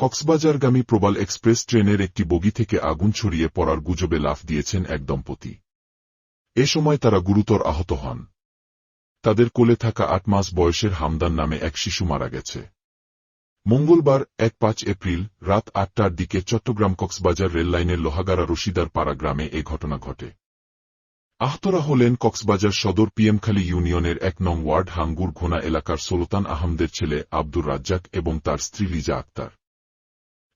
কক্সবাজারগামী প্রবাল express ট্রেনের একটি বগি থেকে আগুন ছড়িয়ে পড়ার গুজবে লাফ দিয়েছেন এক দম্পতি। এ সময় তারা গুরুতর আহত হন। তাদের কোলে থাকা আট মাস বয়সের হামদান নামে এক শিশু মারা গেছে। মঙ্গলবার এক পাঁচ এপ্রিল রাত আটটার দিকে চট্টগ্রাম কক্সবাজার রেললাইনের লোহাগাড়া রশিদার পাড়া গ্রামে এ ঘটনা ঘটে। আহতরা হলেন কক্সবাজার সদর পিএমখালী ইউনিয়নের এক নং ওয়ার্ড, হাঙ্গুর ঘোনা এলাকার সুলতান আহমদের ছেলে আব্দুর রাজ্জাক এবং তার স্ত্রী লিজা আক্তার।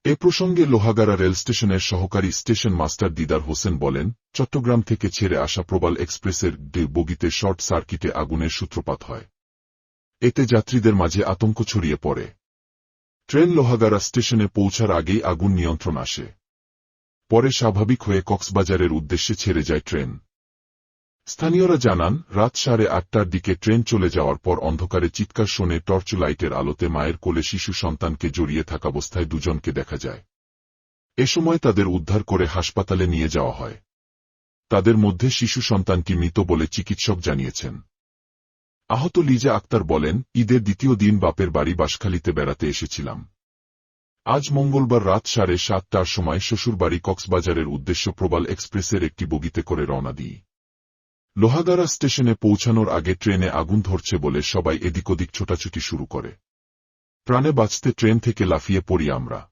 এ প্রসঙ্গে লোহাগাড়া রেল স্টেশনের সহকারী স্টেশন মাস্টার দিদার হোসেন বলেন, চট্টগ্রাম থেকে ছেড়ে আসা প্রবাল এক্সপ্রেসের বগিতে শর্ট সার্কিটে আগুনের সূত্রপাত হয়। এতে যাত্রীদের মাঝে আতঙ্ক ছড়িয়ে পড়ে। ট্রেন লোহাগাড়া স্টেশনে পৌঁছার আগেই আগুন নিয়ন্ত্রণ আসে। পরে স্বাভাবিক হয়ে কক্সবাজারের উদ্দেশ্যে ছেড়ে যায় ট্রেন। স্থানীয়রা জানান, রাত সাড়ে আটটার দিকে ট্রেন চলে যাওয়ার পর অন্ধকারে চিৎকার শোনে টর্চ লাইটের আলোতে মায়ের কোলে শিশু সন্তানকে জড়িয়ে থাকাবস্থায় দুজনকে দেখা যায়। এ সময় তাদের উদ্ধার করে হাসপাতালে নিয়ে যাওয়া হয়। তাদের মধ্যে শিশু সন্তানটি মৃত বলে চিকিৎসক জানিয়েছেন। আহত লিজা আক্তার বলেন, ঈদের দ্বিতীয় দিন বাপের বাড়ি বাসখালীতে বেড়াতে এসেছিলাম। আজ মঙ্গলবার রাত সাড়ে সাতটার সময় শ্বশুরবাড়ি কক্সবাজারের উদ্দেশ্য প্রবাল এক্সপ্রেসের একটি বগিতে করে রওনা দিই। লোহাগাড়া স্টেশনে পৌঁছানোর আগে ট্রেনে আগুন ধরছে বলে সবাই এদিক ওদিক ছোটাছুটি শুরু করে। প্রাণে বাঁচতে ট্রেন থেকে লাফিয়ে পড়ি আমরা।